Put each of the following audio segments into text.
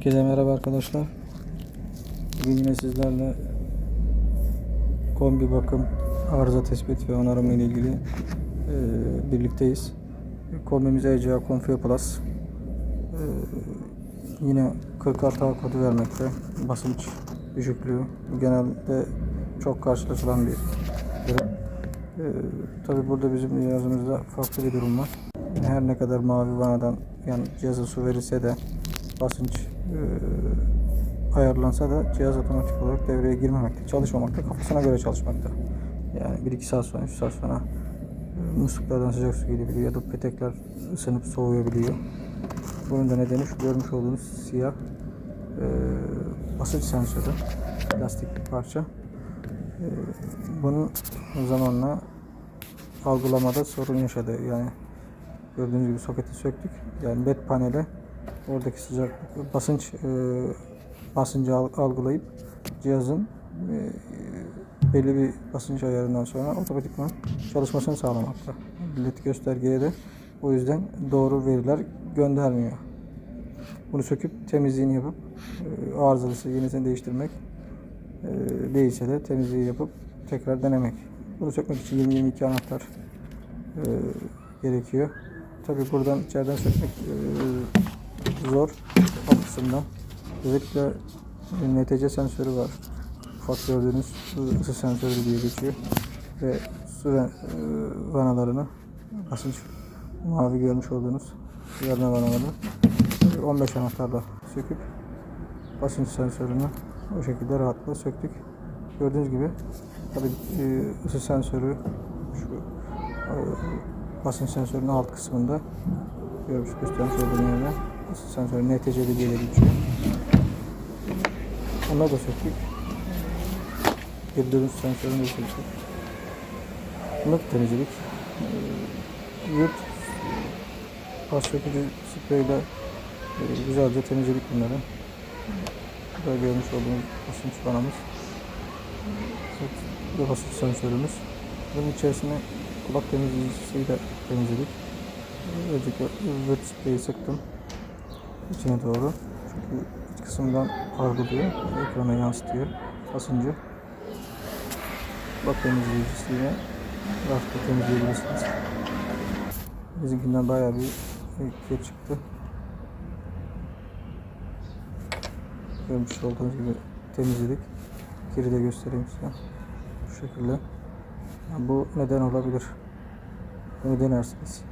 Herkese merhaba arkadaşlar. Bugün yine sizlerle kombi bakım, arıza tespit ve onarımı ile ilgili e, birlikteyiz. Kombimiz ECA Confio Plus. E, yine 40 hata kodu vermekte. Basınç düşüklüğü. Genelde çok karşılaşılan bir durum. E, Tabi burada bizim cihazımızda farklı bir durum var. Her ne kadar mavi vanadan yani cihaza su verilse de basınç ayarlansa da cihaz otomatik olarak devreye girmemekte, çalışmamakta, kafasına göre çalışmakta. Yani 1-2 saat sonra, 3 saat sonra e, musluklardan sıcak su gelebiliyor ya da petekler ısınıp soğuyabiliyor. Bunun da nedeni şu görmüş olduğunuz siyah e, basınç sensörü, plastik bir parça. E, bunu zamanla algılamada sorun yaşadı. Yani gördüğünüz gibi soketi söktük. Yani led panele oradaki sıcak basınç e, basıncı al- algılayıp cihazın e, belli bir basınç ayarından sonra otomatikman çalışmasını sağlamakta. led göstergeye de o yüzden doğru veriler göndermiyor. Bunu söküp temizliğini yapıp e, arızalısı yenisini değiştirmek e, değilse de temizliği yapıp tekrar denemek. Bunu sökmek için 20-22 anahtar e, gerekiyor. Tabi buradan içeriden sökmek e, zor alt kısımdan. Özellikle NTC sensörü var. Ufak gördüğünüz ısı sensörü diye geçiyor. Ve su e, vanalarını basınç mavi görmüş olduğunuz yarına vanaları 15 anahtarla söküp basınç sensörünü o şekilde rahatlıkla söktük. Gördüğünüz gibi tabi ısı sensörü şu e, basınç sensörünün alt kısmında görmüş göstermiş olduğum yerine sensörü NTC'li diye geçiyor. Onları da söktük. Geri dönüş sensörünü de söktük. Bunları da temizledik. Ee, Yurt pas sökücü spreyle e, güzelce temizledik bunları. Burada görmüş olduğunuz basınç vanamız. Bu da basınç sensörümüz. Bunun içerisine kulak temizleyicisiyle temizledik. Öncelikle wet spreyi sıktım içine doğru. Çünkü iç kısımdan algılıyor, ekrana yansıtıyor basıncı. Kulak temizleyicisiyle rahatlıkla temizleyebilirsiniz. Bizimkinden bayağı bir kir çıktı. Görmüş olduğunuz gibi temizledik. Kiri de göstereyim size. Bu şekilde. Yani bu neden olabilir? Bunu denersiniz.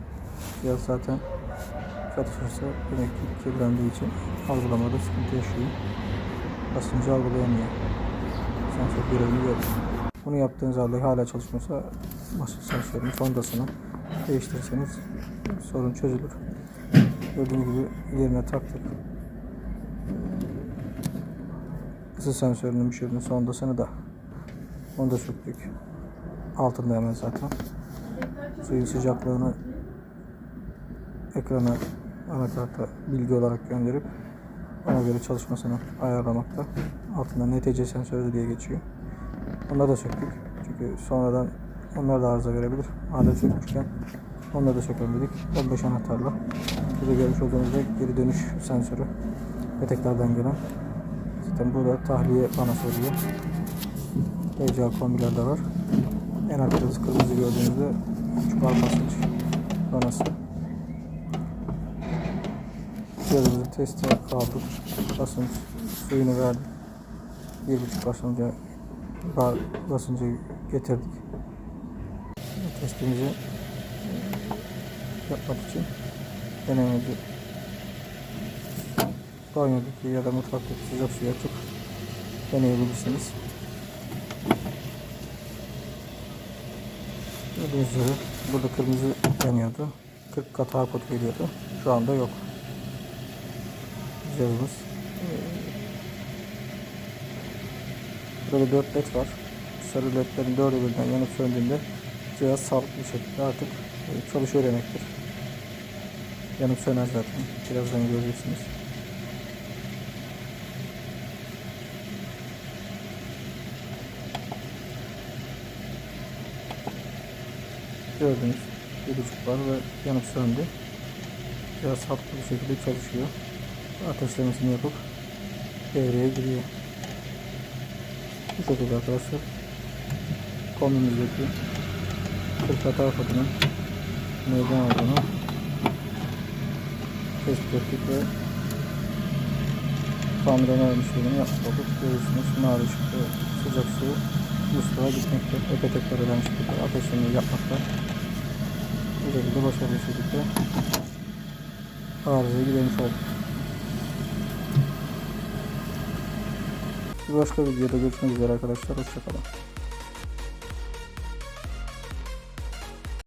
Cihaz zaten çalışırsa demek ki kirlendiği için algılamada sıkıntı yaşıyor. Basıncı algılayamıyor. Sensör görevini görüyor. Bunu yaptığınız halde hala çalışmıyorsa basınç sensörünün sondasını değiştirirseniz sorun çözülür. Gördüğünüz gibi yerine taktık. Isı sensörünün müşürünün sondasını da onu da söktük. Altında hemen zaten. Suyun sıcaklığını ekrana anakarta bilgi olarak gönderip ona göre çalışmasını ayarlamakta. Altında NTC sensörü diye geçiyor. Onları da söktük. Çünkü sonradan onlar da arıza verebilir. Hala sökmüşken onları da sökelim dedik. 15 anahtarla. Burada görmüş olduğunuz da geri dönüş sensörü. Peteklerden gelen. Zaten burada tahliye panosu oluyor. ECA kombiler de var. En arkada kırmızı gördüğünüzde çuval basınç panosu. Cihazımızı teste aldık. Basınç suyunu verdik. Bir buçuk basınca basıncı getirdik. Testimizi e, yapmak için denememizi banyodaki ya da mutfaktaki sıcak suya atıp deneyebilirsiniz. Gördüğünüz burada kırmızı yanıyordu. 40 kat kod geliyordu. Şu anda yok cihazımız. Ee, Burada 4 led var. Sarı ledlerin 4'ü birden yanıp söndüğünde cihaz sağlıklı bir şekilde artık e, çalışıyor demektir. Yanıp söner zaten. Birazdan göreceksiniz. Gördüğünüz bir buçuk var ve yanıp söndü. Cihaz sağlıklı bir şekilde çalışıyor. Ateşlemesini yapıp devreye giriyor. Bu şekilde arkadaşlar. Kombimizdeki 40 hata kodunun neyden olduğunu tespit ettik ve tamir önerme işlemini yapmış olduk. Görüyorsunuz mavi ışıklı sıcak su musluğa gitmekte. Eke tekrar öden şekilde ateşini yapmakta. Bu şekilde başarılı şekilde arızayı gidermiş olduk. Bir başka videoda görüşmek üzere arkadaşlar. Hoşçakalın.